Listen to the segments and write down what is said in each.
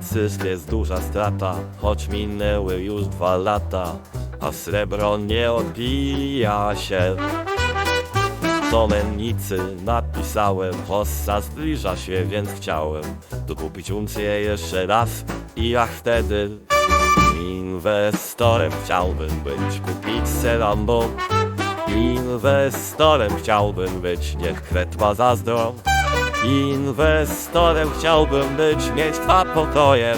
Zysk, jest duża strata, choć minęły już dwa lata, a srebro nie odbija się. Do napisałem, hossa zbliża się, więc chciałem dokupić uncję jeszcze raz i jak wtedy inwestorem chciałbym być, kupić se Lambo. Inwestorem chciałbym być, niech kret ma zazdro. Inwestorem chciałbym być, mieć dwa pokoje.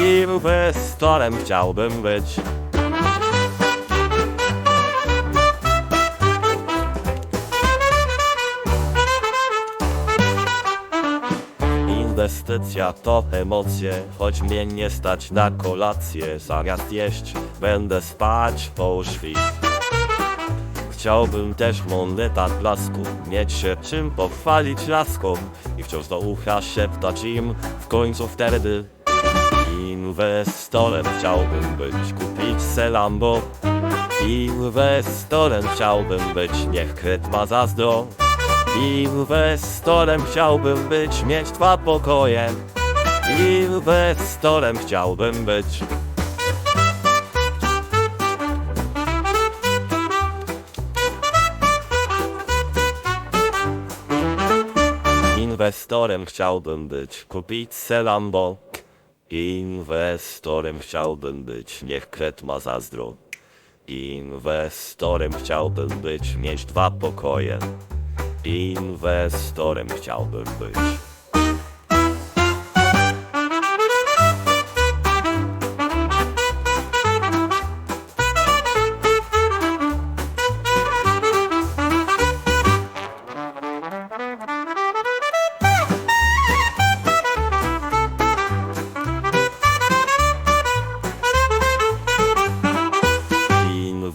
Inwestorem chciałbym być. Inwestycja to emocje, choć mnie nie stać na kolację. Zamiast jeść, będę spać po świt. Chciałbym też moneta blasku, mieć się czym pochwalić laskom i wciąż do ucha szeptać im w końcu wtedy. Inwestorem chciałbym być, kupić se Lambo. Inwestorem chciałbym być, niech kret ma zazdro. Inwestorem chciałbym być, mieć dwa pokoje. Inwestorem chciałbym być. Inwestorem chciałbym być, kupić se Lambo. Inwestorem chciałbym być, niech kret ma zazdro. Inwestorem chciałbym być, mieć dwa pokoje. Inwestorem chciałbym być.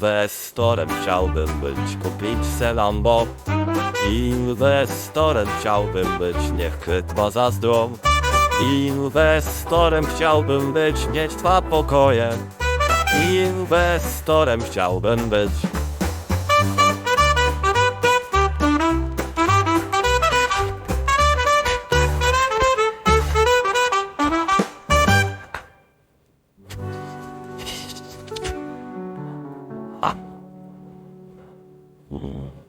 Inwestorem chciałbym być, kupić se Lambo. Inwestorem chciałbym być, niech kret ma zazdro. Inwestorem chciałbym być, mieć dwa pokoje. Inwestorem chciałbym być. うん。